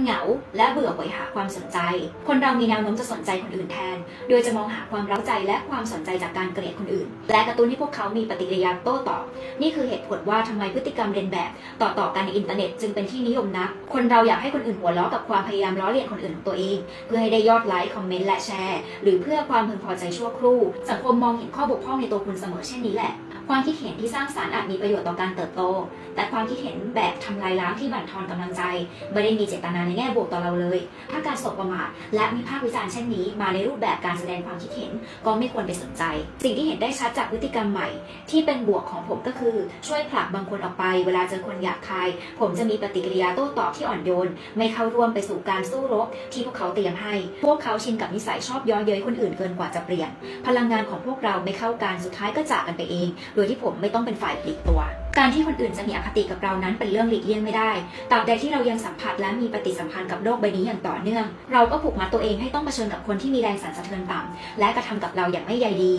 เหงาและเบื่อหอยหาความสนใจ คนเรามีแนวโน้มจะสนใจคนอื่นแทน โดยจะมองหาความเร้าใจและความสนใจจากการเกลียดคนอื่น และกระตุ้นให้พวกเขามีปฏิกิริยาโต้ตอบ นี่คือเหตุผลว่าทำไมพฤติกรรมเรียนแบบ ต่อๆกันในอินเทอร์เน็ตจึงเป็นที่นิยมนัก คนเราอยากให้คนอื่นหัวเราะกับความพยายามล้อเลียนคนอื่นของตัวเอง เพื่อให้ได้ยอดไลค์คอมเมนต์และแชร์ หรือเพื่อความพึงพอใจชั่วครู่ สังคมมองเห็นข้อบกพร่องในตัวคุณเสมอเช่นนี้แหละความคิดเห็นที่สร้างสารรค์อาจมีประโยชน์ต่อการเติบโต แต่ความคิดเห็นแบบทำลายล้างที่บั่นทอนกำลังใจไม่ได้มีเจตนาในแง่บวกต่อเราเลยถ้าการสบประมาทและมีภาควิจารณ์เช่นนี้ มาในรูปแบบการแสดงความคิดเห็นก็ไม่ควรไปสนใจ สิ่งที่เห็นได้ชัดจากพฤติกรรมใหม่ ที่เป็นบวกของผมก็คือช่วยผลักบางคนออกไป เวลาเจอคนหยาบคาย ผมจะมีปฏิกิริยาโต้ตอบที่อ่อนโยน ไม่เข้าร่วมไปสู่การสู้รบที่พวกเขาเตรียมให้ พวกเขาชินกับนิสัยชอบย้อเย้ยคนอื่นเกินกว่าจะเปลี่ยน พลังงานของพวกเราไม่เข้ากันสุดท้ายก็จากกันไปเอง โดยที่ผมไม่ต้องเป็นฝ่ายปลีกตัว การที่คนอื่นจะมีอคติกับเรานั้นเป็นเรื่องหลีกเลี่ยงไม่ได้ตราบใดที่เรายังสัมผัสและมีปฏิสัมพันธ์กับโลกใบนี้อย่างต่อเนื่อง เราก็ผูกมัดตัวเองให้ต้องเผชิญกับคนที่มีแรงสั่นสะเทือนต่ำและกระทำกับเราอย่างไม่ใยดี